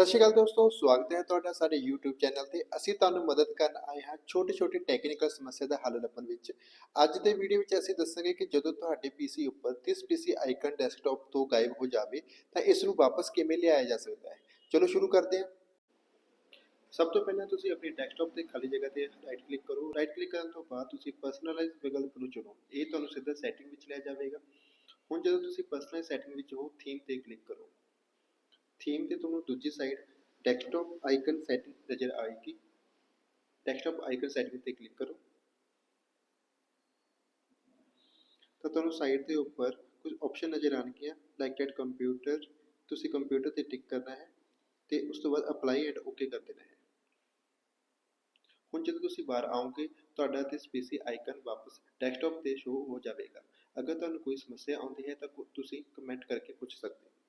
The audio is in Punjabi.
ਸਤਿ ਸ਼੍ਰੀ ਅਕਾਲ ਦੋਸਤੋ, ਸਵਾਗਤ ਹੈ ਤੁਹਾਡਾ ਸਾਡੇ YouTube ਚੈਨਲ ਤੇ। ਅਸੀਂ ਤੁਹਾਨੂੰ ਮਦਦ ਕਰਨ ਆਏ ਹਾਂ ਛੋਟੇ ਛੋਟੀ ਟੈਕਨੀਕਲ ਸਮੱਸਿਆ ਦਾ ਹੱਲ ਲੱਭਣ ਵਿੱਚ। ਅੱਜ ਦੇ ਵੀਡੀਓ ਵਿੱਚ ਅਸੀਂ ਦੱਸਾਂਗੇ ਕਿ ਜਦੋਂ ਤੁਹਾਡੇ PC ਉੱਪਰ this PC ਆਈਕਨ ਡੈਸਕਟਾਪ ਤੋਂ ਗਾਇਬ ਹੋ ਜਾਵੇ, ਤਾਂ ਇਸ ਨੂੰ ਵਾਪਸ ਕਿਵੇਂ ਲਿਆਇਆ ਜਾ ਸਕਦਾ ਹੈ? ਚਲੋ ਸ਼ੁਰੂ ਕਰਦੇ ਹਾਂ। ਸਭ ਤੋਂ ਪਹਿਲਾਂ ਤੁਸੀਂ ਆਪਣੀ ਡੈਸਕਟਾਪ ਤੇ ਖਾਲੀ ਜਗ੍ਹਾ ਤੇ ਰਾਈਟ ਕਲਿੱਕ ਕਰੋ। ਰਾਈਟ ਕਲਿੱਕ ਕਰਨ ਤੋਂ ਬਾਅਦ ਤੁਸੀਂ ਪਰਸਨਲਾਈਜ਼ ਵਿਕਲਪ ਨੂੰ ਚੁਣੋ। ਇਹ ਤੁਹਾਨੂੰ ਸਿੱਧਾ ਸੈਟਿੰਗ ਵਿੱਚ ਲੈ ਜਾਵੇਗਾ। ਹੁਣ ਜਦੋਂ ਤੁਸੀਂ ਪਰਸਨਲਾਈਜ਼ ਸੈਟਿੰਗ ਵਿੱਚ ਹੋ ਥੀਮ ਤੇ ਕਲਿੱਕ ਕਰੋ। ਥੀਮ ਤੇ ਤੁਹਾਨੂੰ ਦੂਜੀ ਸਾਈਡ ਡੈਸਕਟਾਪ ਆਈਕਨ ਸੈਟਿੰਗ ਨਜ਼ਰ ਆਏਗੀ। ਡੈਸਕਟਾਪ ਆਈਕਨ ਸੈਟਿੰਗ ਤੇ ਕਲਿੱਕ ਕਰੋ। ਤਾਂ ਤੁਹਾਨੂੰ ਸਾਈਡ ਦੇ ਉੱਪਰ ਕੁਝ ਆਪਸ਼ਨ ਨਜ਼ਰ ਆਣਗੀਆਂ ਲਾਈਕ ਐਟ ਕੰਪਿਊਟਰ ਤੁਸੀਂ ਕੰਪਿਊਟਰ ਤੇ ਟਿਕ ਕਰਨਾ ਹੈ ਤੇ ਉਸ ਤੋਂ ਬਾਅਦ ਅਪਲਾਈ ਐਂਡ ਓਕੇ ਕਰ ਦੇਣਾ ਹੈ। ਹੁਣ ਜਦੋਂ ਤੁਸੀਂ ਬਾਹਰ ਆਓਗੇ, ਤੁਹਾਡਾ ਤੇ ਪੀਸੀ ਆਈਕਨ ਵਾਪਸ ਡੈਸਕਟਾਪ ਤੇ ਸ਼ੋ ਹੋ ਜਾਵੇਗਾ। ਅਗਰ ਤੁਹਾਨੂੰ ਕੋਈ ਸਮੱਸਿਆ ਆਉਂਦੀ ਹੈ ਤਾਂ ਤੁਸੀਂ ਕਮੈਂਟ ਕਰਕੇ ਪੁੱਛ ਸਕਦੇ ਹੋ।